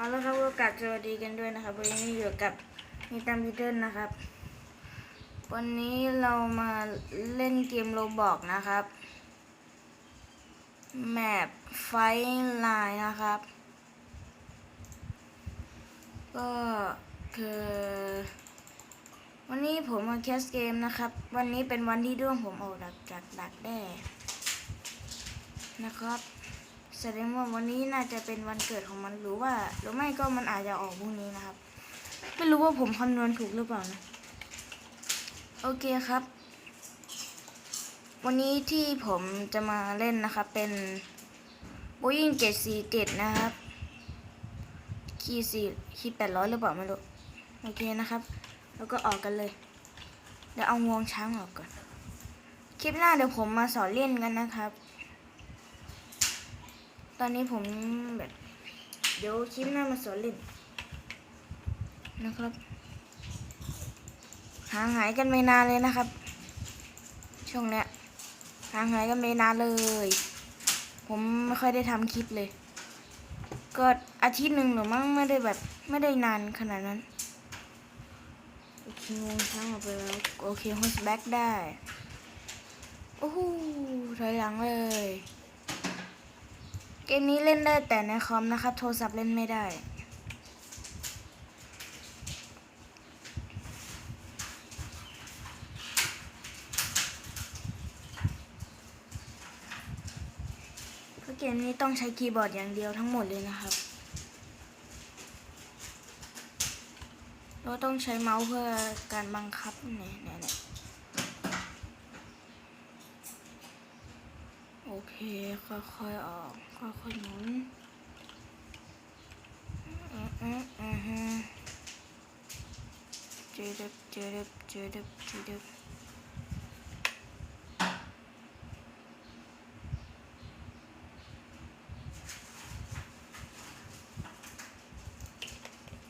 เอาละครับก็กลับสวัสดีกันด้วยนะครับ วันนี้อยู่กับมีตามพีเตอร์นะครับ วันนี้เรามาเล่นเกมโรบอกนะครับ แมปไฟไลน์นะครับ ก็คือ วันนี้ผมมาแคสเกมนะครับ วันนี้เป็นวันที่ด้วงผมออกจากจากดักแด้นะครับ แสดงว่าวันนี้น่าจะเป็นวันเกิดของมันหรือว่าหรือไม่ก็มันอาจจะออกพรุ่งนี้นะครับ ไม่รู้ว่าผมคำนวณถูกหรือเปล่านะ โอเคครับ วันนี้ที่ผมจะมาเล่นนะครับ เป็น Boeing 747นะครับคีสี่คีแปดร้อยหรือเปล่าไม่รู้โอเคนะครับ แล้วก็ออกกันเลยเดี๋ยวเอางวงช้างออกก่อน คลิปหน้าเดี๋ยวผมมาสอนเล่นกันนะครับ ตอนนี้ผมแบบ เดี๋ยวคลิปหน้ามาสอนเล่นนะครับ หางหายกันไม่นานเลยนะครับ ช่วงเนี้ยหางหายกันไม่นานเลย ผมไม่ค่อยได้ทำคลิปเลย ก็อาทิตย์หนึ่งหรือมั้งไม่ได้แบบไม่ได้นานขนาดนั้นโอเคงงช้างออกไปแล้วโอเคฮอสแบ็กได้ โอ้โหถอยหลังเลย เกมนี้เล่นได้แต่ในคอมนะครับ โทรศัพท์เล่นไม่ได้เพราะเกมนี้ต้องใช้คีย์บอร์ดอย่างเดียวทั้งหมดเลยนะครับเราต้องใช้เมาส์เพื่อการบังคับเนี่ยเนี่ย เนี่ยโอเคค่อยๆออกค่อยๆหมุนอืมอืมอืมฮึเจดึบเจดึบเจดึบเจดึบ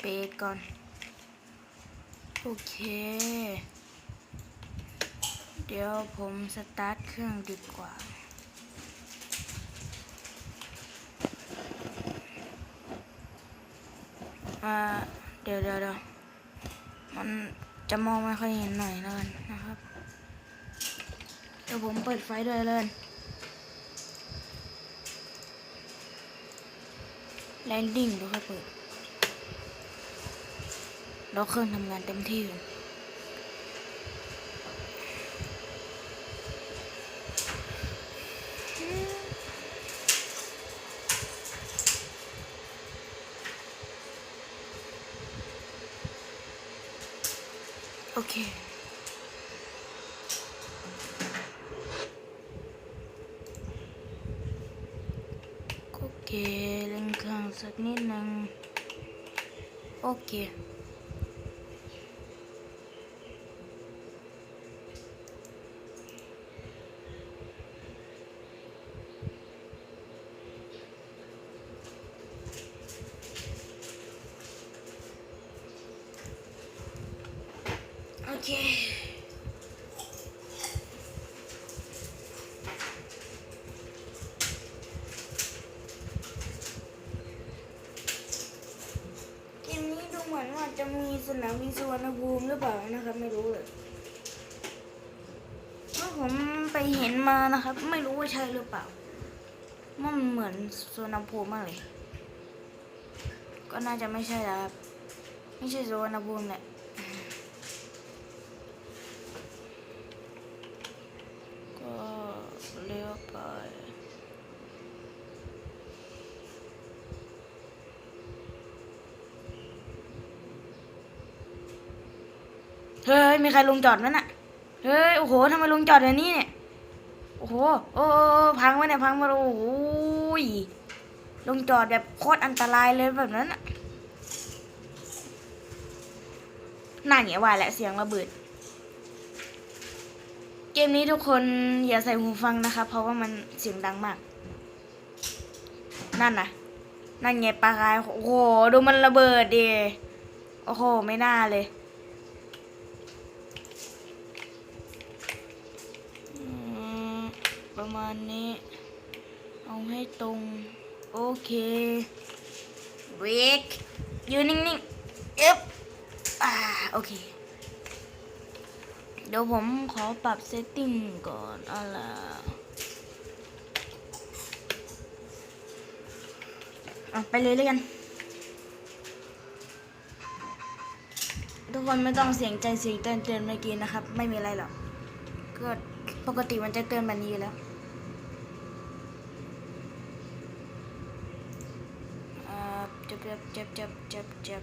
เบรกก่อน โอเค เดี๋ยวผมสตาร์ทเครื่องดีกว่า อ่าเดี๋ยวเดี๋ยวเดี๋ยวมันจะมองไม่ค่อยเห็นหน่อยแล้วกันนะครับ เดี๋ยวผมเปิดไฟด้วยเลยแลนดิ้งดูค่อยเปิดแล้วเครื่องทำงานเต็มที่อยู่ โอเคโอเคเล่นเครื่องสักนิดนึง โอเค เค เกมนี้ดูเหมือนว่าจะมีสนามบินสุวรรณภูมิหรือเปล่านะครับ ไม่รู้เลยเพราะผมไปเห็นมานะครับ ไม่รู้ว่าใช่หรือเปล่า มันเหมือนสุวรรณภูมิมากเลย ก็น่าจะไม่ใช่แล้วครับ ไม่ใช่สุวรรณภูมิแหละ ก็เลี้ยวไป เฮ้ยมีใครลงจอดนั้นน่ะเฮ้ยโอ้โหทำไมลงจอดแบบนี้เนี่ยโอ้โหโอ้พังไวเนี่ยพังมาโอ้โหยลงจอดแบบโคตรอันตรายเลยแบบนั้นน่ะน่าเหนียวายแหละเสียงระเบิด เกมนี้ทุกคนอย่าใส่หูฟังนะคะเพราะว่ามันเสียงดังมาก นั่นนะนั่นไงปลากายโอ้โหดูมันระเบิดดิโอ้โห ไม่น่าเลยอืมประ มาณนี้ เอาให้ตรง โอเคเบรกยืนนิ่งๆเอ๊บอ่าโอเค เดี๋ยวผมขอปรับเซตติ้งก่อนเอะไรอะไปเลยเลยกัน ทุกคนไม่ต้องเสียงใจเสียงเตือนเตือนเมื่อกี้นะครับ ไม่มีอะไรหรอกก็ปกติมันจะเตือนแบบนี้อยู่แล้วอ่า จับจับจับจับจับจับ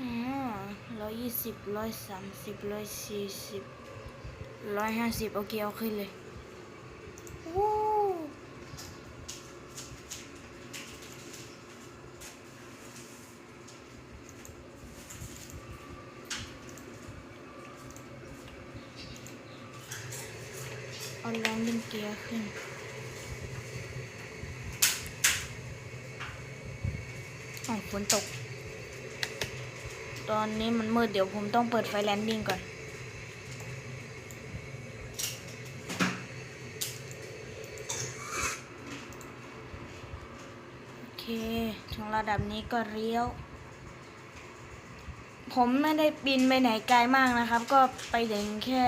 อ่าร้อยยี่สิบร้อยสามสิบร้อยสี่สิบร้อยห้าสิบโอเคเอาขึ้นเลยวู้เอาแรงดึงเกียร์ขึ้น อ๋อ ฝนตก ตอนนี้มันมืดเดี๋ยวผมต้องเปิดไฟแลนดิ้งก่อน โอเคถึงระดับนี้ก็เลี้ยว ผมไม่ได้บินไปไหนไกลมากนะครับ ก็ไปถึงแค่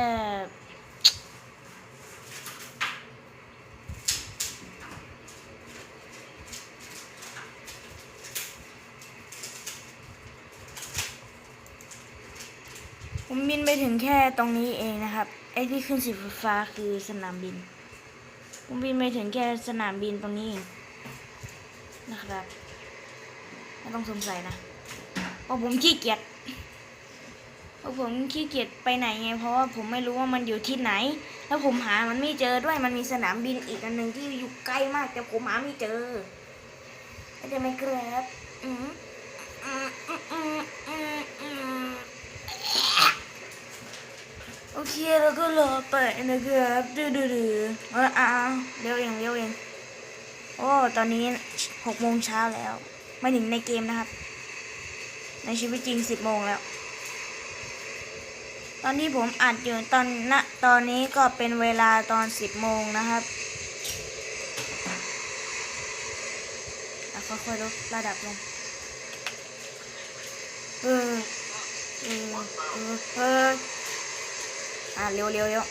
นไปถึงแค่ตรงนี้เองนะครับ ไอ้ที่ขึ้นสีฟ้าคือสนามบิน ผมบินไปถึงแค่สนามบินตรงนี้เองนะครับ ไม่ต้องสงสัยนะเพราะผมขี้เกียจเพราะผมขี้เกียจไปไหนไง เพราะว่าผมไม่รู้ว่ามันอยู่ที่ไหน แล้วผมหามันไม่เจอด้วย มันมีสนามบินอีกอันหนึ่งที่อยู่ใกล้มาก แต่ผมหาไม่เจอเข้ไหมครับอืมอืมอืมอืมอืมอืม โอเคแล้วก็รอไปนะครับดูดูดูเอออ่าเร็วเองเร็วเองโอ้ตอนนี้หกโมงเช้าแล้ว ไม่ถึงในเกมนะครับ ในชีวิตจริงสิบโมงแล้ว ตอนที่ผมอัดอยู่ตอนณตอนนี้ก็เป็นเวลาตอนสิบโมงนะครับแล้วค่อยๆลดระดับลงเออเออเออ อะเร็วเร็วเร็ว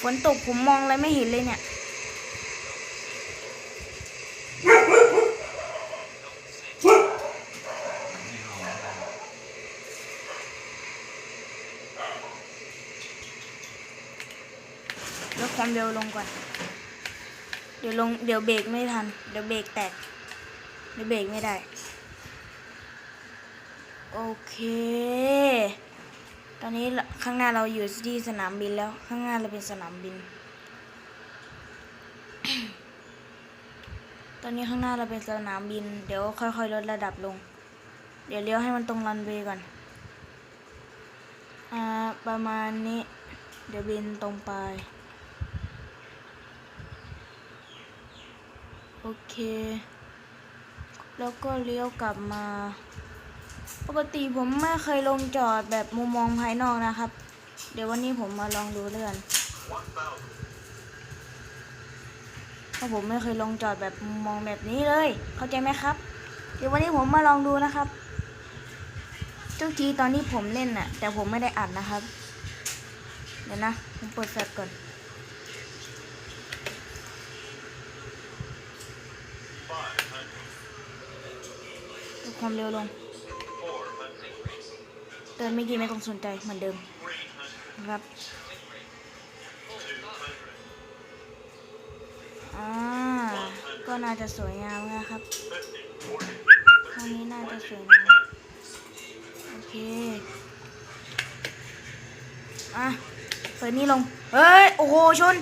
ฝนตกผมมองอะไรไม่เห็นเลยเนี่ยลดความเร็วลงก่อน เดี๋ยวลงเดี๋ยวเบรกไม่ทัน เดี๋ยวเบรกแตก เดี๋ยวเบรกไม่ได้ โอเค ตอนนี้ข้างหน้าเราอยู่ที่สนามบินแล้ว ข้างหน้าเราเป็นสนามบิน ตอนนี้ข้างหน้าเราเป็นสนามบิน เดี๋ยวค่อยๆลดระดับลง เดี๋ยวเลี้ยวให้มันตรงรันเวย์ก่อน อ่า ประมาณนี้ เดี๋ยวบินตรงไป โอเค แล้วก็เลี้ยวกลับมา ปกติผมไม่เคยลงจอดแบบมุมมองภายนอกนะครับ เดี๋ยววันนี้ผมมาลองดูเลื่อนเพราะผมไม่เคยลงจอดแบบมุมมองแบบนี้เลย เข้าใจไหมครับ เดี๋ยววันนี้ผมมาลองดูนะครับทุกทีตอนที่ผมเล่นน่ะ แต่ผมไม่ได้อัดนะครับ เดี๋ยวนะ ผมเปิดแฟลชก่อน ความเร็วลง เตือนไม่กี่ไม่ต้องสนใจเหมือนเดิมครับอ่าก็น่าจะสวยงามนะครับครั้งนี้น่าจะสวยงามโอเคอะเปิดนี่ลง เฮ้ย โอ้โห ชน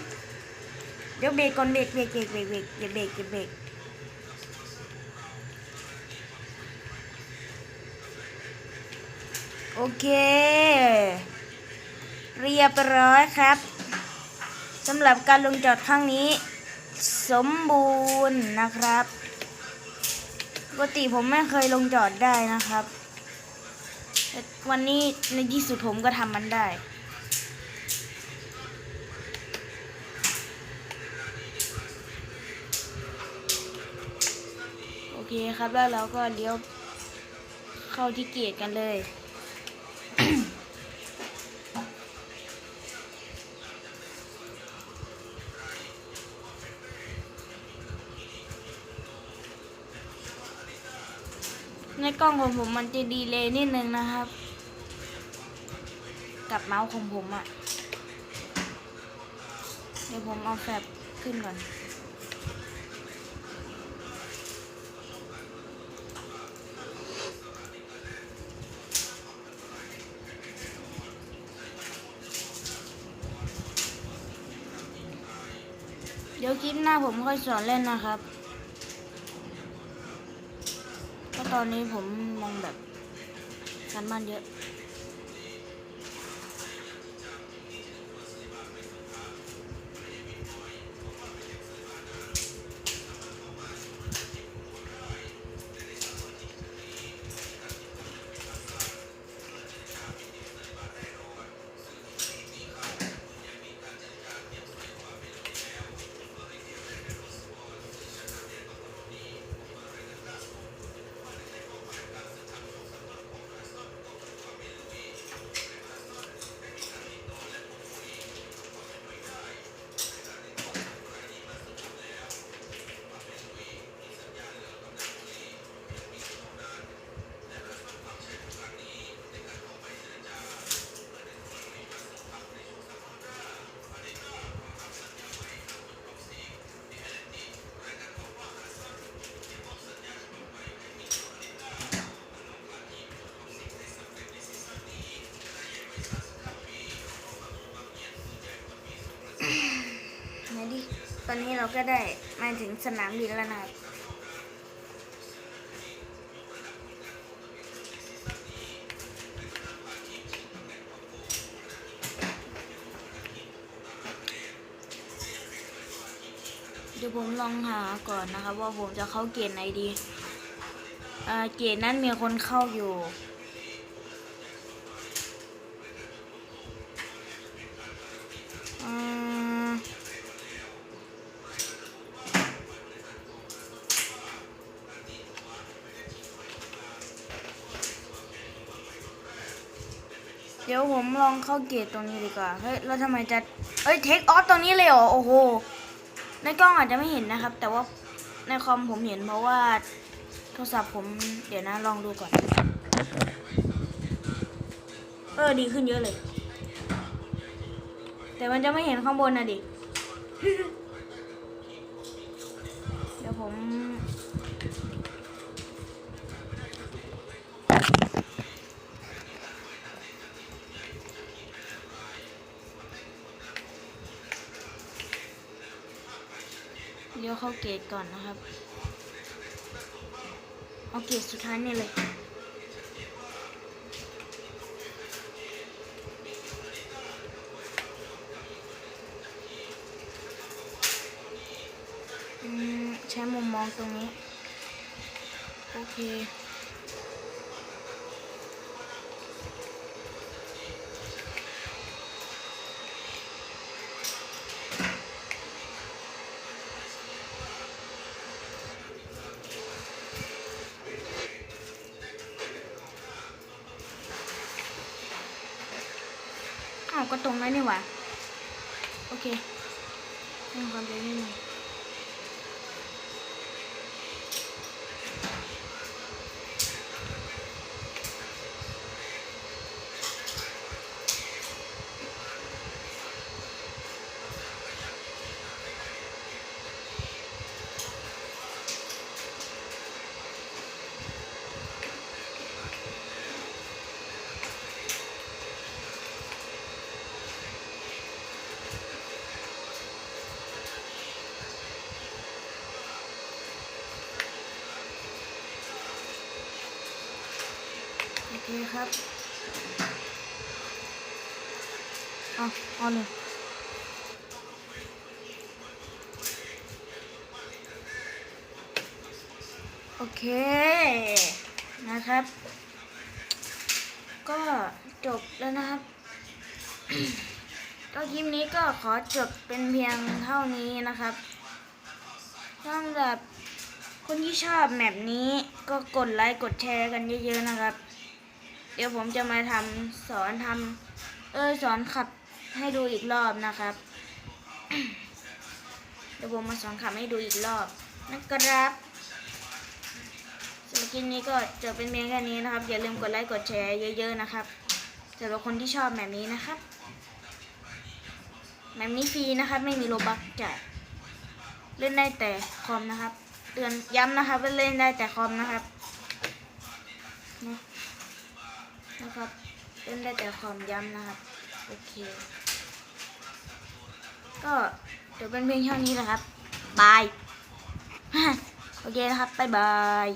เดี๋ยวเบรกก่อนเบรกเบรกเบรกเบรกเบรกอย่าเบรกอย่าเบรก โอเค เรียบร้อยครับสำหรับการลงจอดครั้งนี้ สมบูรณ์นะครับปกติผมไม่เคยลงจอดได้นะครับ วันนี้ในที่สุดผมก็ทำมันได้โอเคครับแล้วเราก็เลี้ยวเข้าที่เกียรกันเลย ในกล้องของผมมันจะดีเลยนิดนึงนะครับ กับเมาส์ของผมอะ่ะ เดี๋ยวผมเอาแฟบขึ้นก่อนเดี๋ยวคลิปหน้าผมค่อยสอนเล่นนะครับก็ ตอนนี้ผมมองแบบการบ้านเยอะ อนนี้เราก็ได้มาถึงสนามบินแล้วนะครับเดี๋ยวผมลองหาก่อนนะครับ ว่าผมจะเข้าเกณฑ์ไหนดีเกณฑ์นั้นมีคนเข้าอยู่อืม เดี๋ยวผมลองเข้าเกตตรงนี้ดีกว่า เฮ้ย แล้วทำไมจะเอ้ย เทคออฟตรงนี้เลยเหรอ โอ้โห ในกล้องอาจจะไม่เห็นนะครับ แต่ว่าในคอมผมเห็นเพราะว่าโทรศัพท์ผม เดี๋ยวนะ ลองดูก่อน เออ ดีขึ้นเยอะเลย แต่มันจะไม่เห็นข้างบนนะดิ เดี๋ยวผม เกตก่อนนะครับ เอาเกตสุดท้ายนี่เลยอืมใช้มุมมองตรงนี้ โอเค ก็ตรงนั้นนี่หว่า โอเคให้ความเร็วนิดนึง ครับเอาเอาหนึ่งโอเค นะครับ ก็จบแล้วนะครับ ก็คลิปนี้ก็ขอจบเป็นเพียงเท่านี้นะครับสำหรับคนที่ชอบแมปนี้ก็กดไลค์กดแชร์กันเยอะๆนะครับ เดี๋ยวผมจะมาทำสอนทำเออสอนขับให้ดูอีกรอบนะครับ เดี๋ยวผมมาสอนขับให้ดูอีกรอบนะครับสำหรับคลิปนี้ก็จบเป็นเพียงแค่นี้นะครับ อย่าลืมกดไลค์กดแชร์เยอะ ๆ นะครับสำหรับคนที่ชอบแบบนี้นะครับแบบนี้ฟรีนะครับ ไม่มีโลบักจ่ายเล่นได้แต่คอมนะครับ เตือนย้ำนะครับว่าเล่นได้แต่คอมนะครับ นะครับเล่นได้แต่ความย้ำนะครับ โอเค ก็เดี๋ยวเป็นเพียงเท่านี้แหละครับบาย โอเคนะครับบายบาย